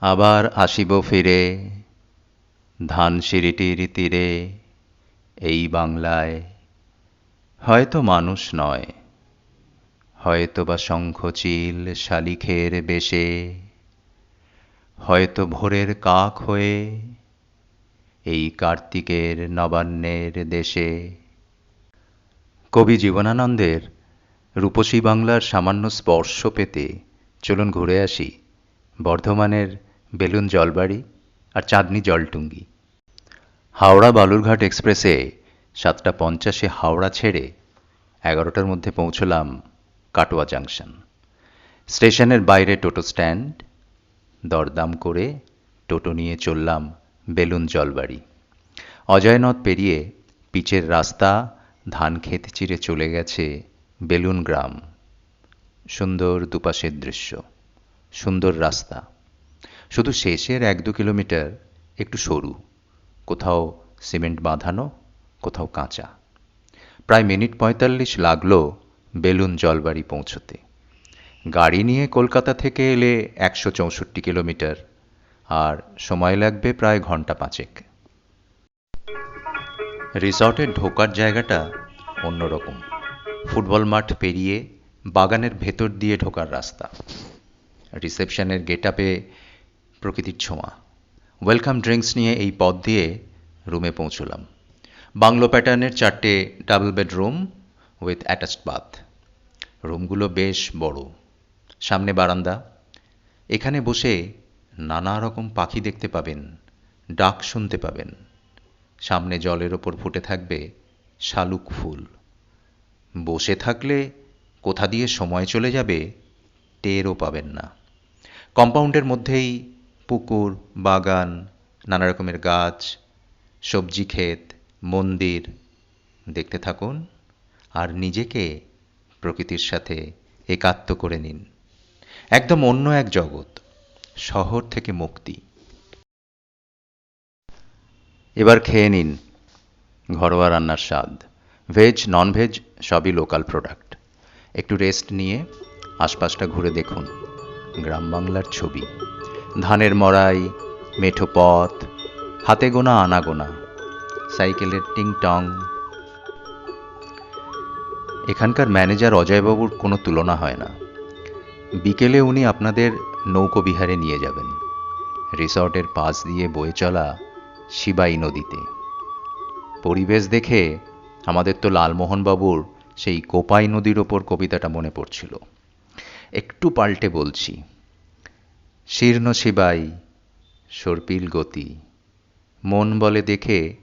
আবার আসিব ফিরে, ধান সিঁড়িটির তীরে, এই বাংলায়। হয়তো মানুষ নয় হয়তো বা শঙ্খচিল শালিখের বেশে, হয়তো ভোরের কাক হয়ে এই কার্তিকের নবান্নের দেশে। কবি জীবনানন্দের রূপসী বাংলার সামান্য স্পর্শ পেতে চলুন ঘুরে আসি বর্ধমানের বেলুন জলবাড়ি আর চাঁদনি জলটুঙ্গি। হাওড়া বালুরঘাট এক্সপ্রেসে সাতটা পঞ্চাশে হাওড়া ছেড়ে এগারোটার মধ্যে পৌঁছলাম কাটোয়া জাংশন। স্টেশনের বাইরে টোটো স্ট্যান্ড, দরদাম করে টোটো নিয়ে চললাম বেলুন জলবাড়ি। অজয়নদ পেরিয়ে পিচের রাস্তা ধান ক্ষেত চিরে চলে গেছে বেলুন গ্রাম। সুন্দর দুপাশের দৃশ্য, সুন্দর রাস্তা। শুধু শেষের এক দু কিলোমিটার একটু সরু, কোথাও সিমেন্ট বাঁধানো, কোথাও কাঁচা। প্রায় মিনিট পঁয়তাল্লিশ লাগল বেলুন জলবাড়ি পৌঁছতে। গাড়ি নিয়ে কলকাতা থেকে এলে একশো চৌষট্টি কিলোমিটার, আর সময় লাগবে প্রায় ঘণ্টা পাঁচেক। রিসর্টের ঢোকার জায়গাটা অন্যরকম। ফুটবল মাঠ পেরিয়ে বাগানের ভেতর দিয়ে ঢোকার রাস্তা। রিসেপশনের গেট আপে প্রকৃতির ছোঁয়া। ওয়েলকাম ড্রিঙ্কস নিয়ে এই পথ দিয়ে রুমে পৌঁছলাম। বাংলো প্যাটার্নের চারটে double bedroom with attached bath রুমগুলো বেশ বড়। সামনে বারান্দা। এখানে বসে নানা রকম পাখি দেখতে পাবেন, ডাক শুনতে পাবেন। সামনে জলের ওপর ফুটে থাকবে শালুক ফুল। বসে থাকলে কোথা দিয়ে সময় চলে যাবে টেরও পাবেন না। কম্পাউন্ডের মধ্যেই পুকুর, বাগান নানা রকমের গাছ, সবজি ক্ষেত, মন্দির দেখতে থাকুন আর নিজেকে প্রকৃতির সাথে একাত্ম করে নিন। একদম অন্য এক জগৎ, শহর থেকে মুক্তি। এবার খেয়ে নিন ঘরোয়া রান্নার স্বাদ। ভেজ নন ভেজ সবই লোকাল প্রোডাক্ট। একটু রেস্ট নিয়ে আশপাশটা ঘুরে দেখুন গ্রাম বাংলার ছবি। ধানের মড়াই, মেঠো পথ, হাতে গোনা, আনা গোনা, সাইকেলের টিং টং এখানকার ম্যানেজার অজয়বাবুর কোনো তুলনা হয় না। বিকেলে উনি আপনাদের নৌকো বিহারে নিয়ে যাবেন। রিসর্টের পাশ দিয়ে বয়ে চলা শিবাই নদীতে। পরিবেশ দেখে আমাদের তো লালমোহনবাবুর সেই কোপাই নদীর ওপর কবিতাটা মনে পড়ছিল। একটু পাল্টে বলছি শীর্ণ শিবাই, সর্পিল গতি। মন বলে দেখে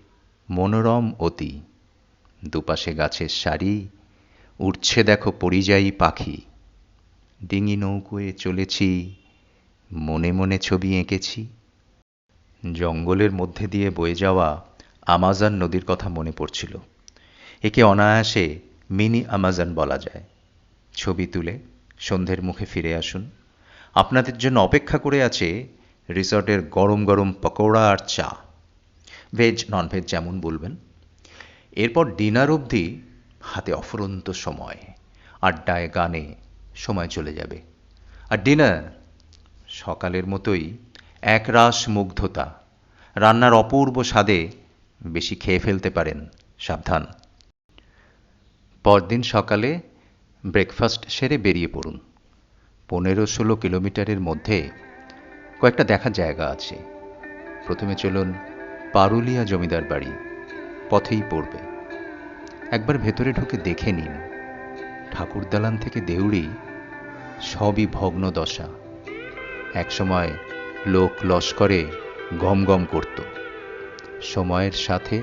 মনোরম অতি। দুপাশে গাছের সারি উঠছে দেখো পরিযায়ী পাখি। ডিঙি নৌকোয় চলেছি, মনে মনে ছবি এঁকেছি। জঙ্গলের মধ্যে দিয়ে বয়ে যাওয়া আমাজন নদীর কথা মনে পড়ছিল। একে অনায়াসে মিনি আমাজন বলা যায়। ছবি তুলে সন্ধ্যের মুখে ফিরে আসুন। আপনাদের জন্য অপেক্ষা করে আছে রিসর্টের গরম গরম পকোড়া আর চা। ভেজ নন ভেজ যেমন বলবেন। এরপর ডিনার অবধি হাতে অফুরন্ত সময়। আড্ডায়, গানে সময় চলে যাবে। আর ডিনার সকালের মতোই একরাশ মুগ্ধতা। রান্নার অপূর্ব স্বাদে বেশি খেয়ে ফেলতে পারেন, সাবধান। পরদিন সকালে ব্রেকফাস্ট সেরে বেরিয়ে পড়ুন। পনেরো ষোলো কিলোমিটারের মধ্যে কয়েকটা দেখার জায়গা আছে। প্রথমে চলুন পারুলিয়া জমিদার বাড়ি, পথেই পড়বে। একবার ভেতরে ঢুকে দেখে নিন ঠাকুর দালান থেকে দেউড়ি সবই ভগ্ন দশা। একসময় লোক লস্করে গম গম করত। সময়ের সাথে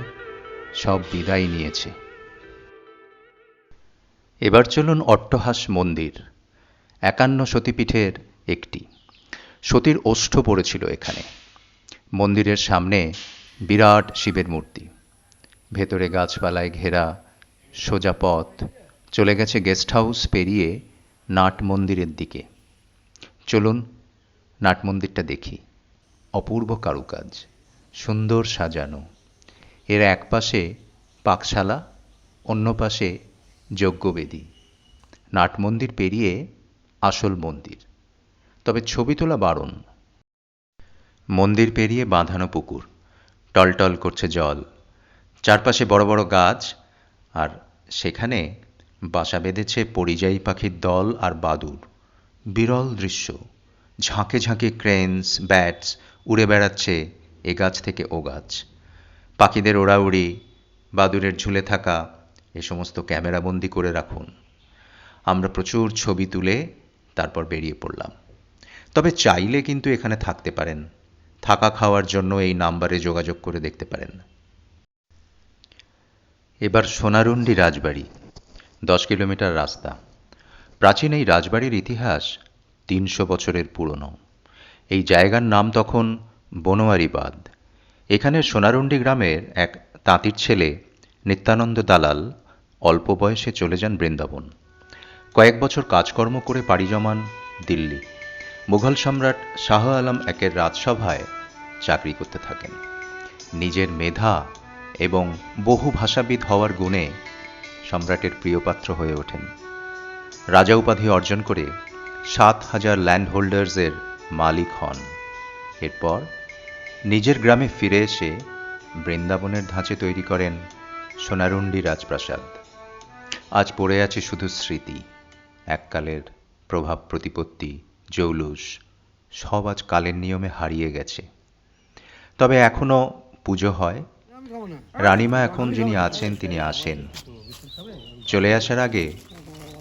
সব বিদায় নিয়েছে। এবার চলুন অট্টহাস মন্দির। একান্ন সতীপীঠের একটি। সতীর ওষ্ঠ পড়েছিল এখানে। মন্দিরের সামনে বিরাট শিবের মূর্তি। ভেতরে গাছপালায় ঘেরা সোজা পথ চলে গেছে গেস্ট হাউস পেরিয়ে নাট মন্দিরের দিকে। চলুন নাট মন্দিরটা দেখি। অপূর্ব কারুকাজ, সুন্দর সাজানো। এর এক পাশে পাকশালা, অন্য পাশে যজ্ঞবেদী। নাট মন্দির পেরিয়ে আসল মন্দির। তবে ছবি তোলা বারণ। মন্দির পেরিয়ে বাঁধানো পুকুর। টলটল করছে জল। চারপাশে বড় বড় গাছ। আর সেখানে বাসা বেঁধেছে পরিযায়ী পাখির দল আর বাদুর। বিরল দৃশ্য। ঝাঁকে ঝাঁকে ক্রেনস, ব্যাটস উড়ে বেড়াচ্ছে এ গাছ থেকে ও গাছ। পাখিদের ওড়াউড়ি, বাদুরের ঝুলে থাকা, এ সমস্ত ক্যামেরাবন্দি করে রাখুন। আমরা প্রচুর ছবি তুলে তারপর বেরিয়ে পড়লাম। তবে চাইলে কিন্তু এখানে থাকতে পারেন। থাকা খাওয়ার জন্য এই নাম্বারে যোগাযোগ করে দেখতে পারেন। এবার সোনারুন্ডি রাজবাড়ি, দশ কিলোমিটার রাস্তা। প্রাচীন এই রাজবাড়ির ইতিহাস তিনশো বছরের পুরনো। এই জায়গার নাম তখন বনোয়ারি বাঁধ এখানের সোনারুন্ডি গ্রামের এক তাঁতির ছেলে নিত্যানন্দ দালাল অল্প বয়সে চলে যান বৃন্দাবন। কয়েক বছর কাজকর্ম করে পাড়ি জমান দিল্লি। মুঘল সম্রাট শাহ আলম একের রাজসভায় চাকরি করতে থাকেন। নিজের মেধা এবং বহু ভাষাবিদ হওয়ার গুণে সম্রাটের প্রিয়পাত্র হয়ে ওঠেন। রাজা উপাধি অর্জন করে সাত হাজার ল্যান্ড হোল্ডার্সের মালিক হন। এরপর নিজের গ্রামে ফিরে এসে বৃন্দাবনের ধাঁচে তৈরি করেন সোনারুন্ডি রাজপ্রাসাদ। আজ পড়ে আছে শুধু স্মৃতি। এককালের প্রভাব প্রতিপত্তি, জৌলুস, সব আজ কালের নিয়মে হারিয়ে গেছে। তবে এখনও পুজো হয়। রানীমা এখন যিনি আছেন, তিনি আসেন। চলে আসার আগে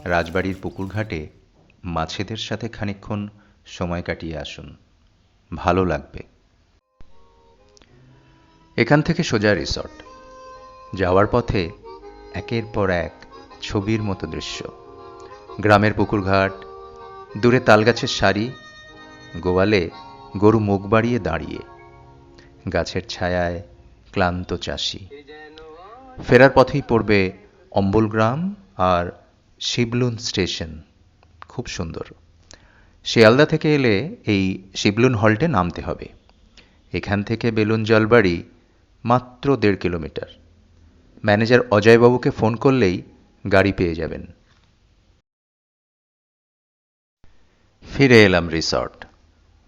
রাজবাড়ির পুকুরঘাটে মাছেদের সাথে খানিকক্ষণ সময় কাটিয়ে আসুন। ভালো লাগবে। এখান থেকে সোজা রিসর্ট। যাওয়ার পথে একের পর এক ছবির মতো দৃশ্য। গ্রামের পুকুরঘাট, দূরে তালগাছের সারি, গোয়ালে গরু মুখ বাড়িয়ে দাঁড়িয়ে, গাছের ছায়ায় ক্লান্ত চাষি। ফেরার পথেই পড়বে অম্বলগ্রাম আর শিবলুন স্টেশন। খুব সুন্দর। শিয়ালদা থেকে এলে এই শিবলুন হল্টে নামতে হবে। এখান থেকে বেলুন জলবাড়ি মাত্র দেড় কিলোমিটার। ম্যানেজার অজয়বাবুকে ফোন করলেই গাড়ি পেয়ে যাবেন। ফিরে এলাম রিসর্ট।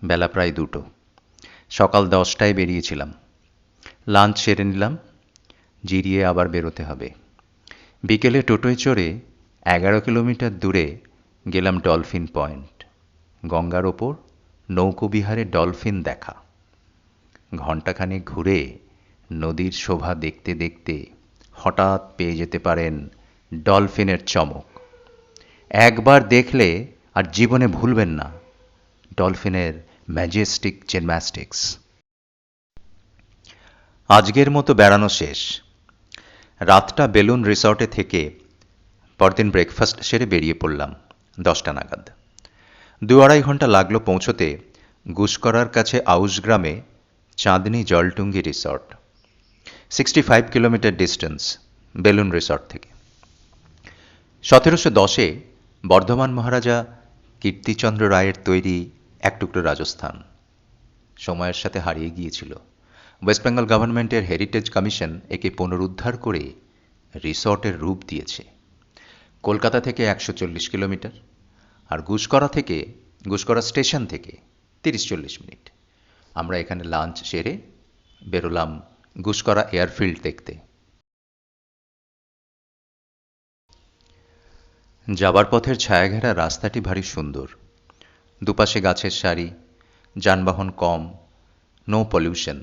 বেলা প্রায় দুটো। সকাল দশটায় বেরিয়েছিলাম। লাঞ্চ সেরে নিলাম, জিরিয়ে আবার বেরোতে হবে। বিকেলে টোটোয় চড়ে এগারো কিলোমিটার দূরে গেলাম ডলফিন পয়েন্ট। গঙ্গার ওপর নৌকোবিহারে ডলফিন দেখা। ঘণ্টাখানেক ঘুরে নদীর শোভা দেখতে দেখতে হঠাৎ পেয়ে যেতে পারেন ডলফিনের চমক। একবার দেখলে আর জীবনে ভুলবেন না। ডলফিনের ম্যাজেস্টিক জিমন্যাস্টিক্স। আজকের মতো বেড়ানো শেষ। রাতটা বেলুন রিসর্টে থেকে পরদিন ব্রেকফাস্ট সেরে বেরিয়ে পড়লাম দশটা নাগাদ। দু আড়াই ঘণ্টা লাগল পৌঁছতে গুসকরার কাছে আউস গ্রামে Chandni Jaltungi resort. Sixty five kilometre distance Belun resort থেকে। সতেরোশো দশে বর্ধমান মহারাজা কীর্তিচন্দ্র রায়ের তৈরি এক টুকরো রাজস্থান। সময়ের সাথে হারিয়ে গিয়েছিল। ওয়েস্ট বেঙ্গল গভর্নমেন্টের হেরিটেজ কমিশন একে পুনরুদ্ধার করে রিসর্টের রূপ দিয়েছে। কলকাতা থেকে একশো চল্লিশ কিলোমিটার আর গুসকরা থেকে, গুসকরা স্টেশন থেকে তিরিশ চল্লিশ মিনিট। আমরা এখানে লাঞ্চ সেরে বেরোলাম গুসকরা এয়ারফিল্ড দেখতে। যাবার পথের ছায়াঘেরা রাস্তাটি ভারী সুন্দর। দুপাশে গাছের সারি, যানবাহন কম নো পলিউশন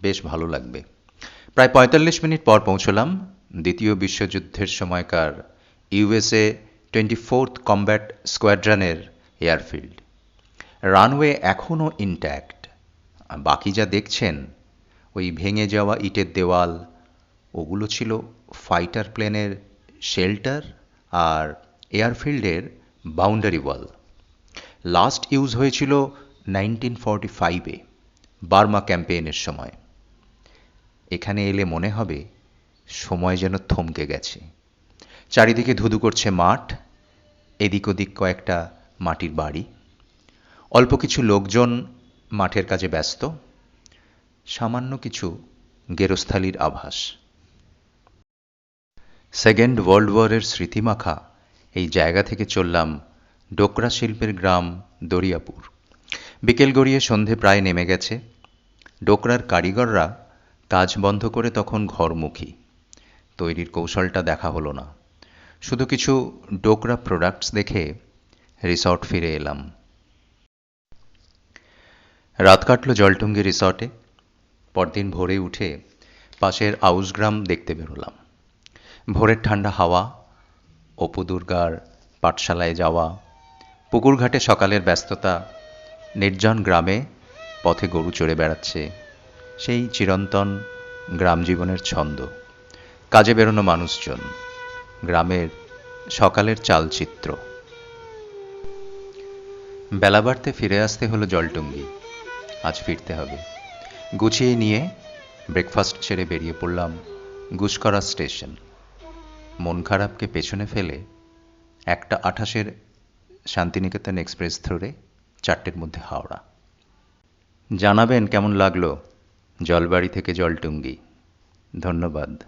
বেশ ভালো লাগবে। প্রায় পঁয়তাল্লিশ মিনিট পর পৌঁছলাম দ্বিতীয় বিশ্বযুদ্ধের সময়কার ইউএসএ টোয়েন্টি ফোর্থ কম্ব্যাট স্কোয়াড্রানের এয়ারফিল্ড। রানওয়ে এখনও ইনট্যাক্ট বাকি যা দেখছেন, ওই ভেঙে যাওয়া ইটের দেওয়াল, ওগুলো ছিল ফাইটার প্লেনের শেল্টার আর এয়ারফিল্ডের বাউন্ডারি ওয়াল। লাস্ট ইউজ হয়েছিল নাইনটিন ফর্টি ফাইভে, বার্মা ক্যাম্পেইনের সময়। এখানে এলে মনে হবে সময় যেন থমকে গেছে। চারিদিকে ধুধু করছে মাঠ এদিক ওদিক কয়েকটা মাটির বাড়ি। অল্প কিছু লোকজন মাঠের কাজে ব্যস্ত, সামান্য কিছু গেরস্থালির আভাস। সেকেন্ড ওয়ার্ল্ড ওয়ারের স্মৃতিমাখা এই জায়গা থেকে চললাম ডোকরা শিল্পের গ্রাম দরিয়াপুর। বিকেল গড়িয়ে সন্ধে প্রায় নেমে গেছে। ডোকরার কারিগররা কাজ বন্ধ করে তখন ঘরমুখী। তৈরির কৌশলটা দেখা হলো না। শুধু কিছু ডোকরা প্রোডাক্টস দেখে রিসর্ট ফিরে এলাম। রাত কাটল জলটুঙ্গি রিসর্টে পরদিন ভোরে উঠে পাশের আউসগ্রাম দেখতে বেরোলাম। ভোরের ঠান্ডা হাওয়া অপু দুর্গার পাঠশালায় যাওয়া, পুকুরঘাটে সকালের ব্যস্ততা, নির্জন গ্রামে পথে গরু চড়ে বেড়াচ্ছে, সেই চিরন্তন গ্রাম জীবনের ছন্দ। কাজে বেরোনো মানুষজন, গ্রামের সকালের চালচিত্র। বেলা বাড়তে ফিরে আসতে হলো জলটুঙ্গি, আজ ফিরতে হবে। গুছিয়ে নিয়ে ব্রেকফাস্ট ছেড়ে বেরিয়ে পড়লাম গুসকরা স্টেশন। মন খারাপকে পেছনে ফেলে একটা আঠাশের শান্তিনিকেতন এক্সপ্রেস ধরে চারটের মধ্যে হাওড়া। জানাবেন কেমন লাগল? জলবাড়ি থেকে জলটুঙ্গি। ধন্যবাদ।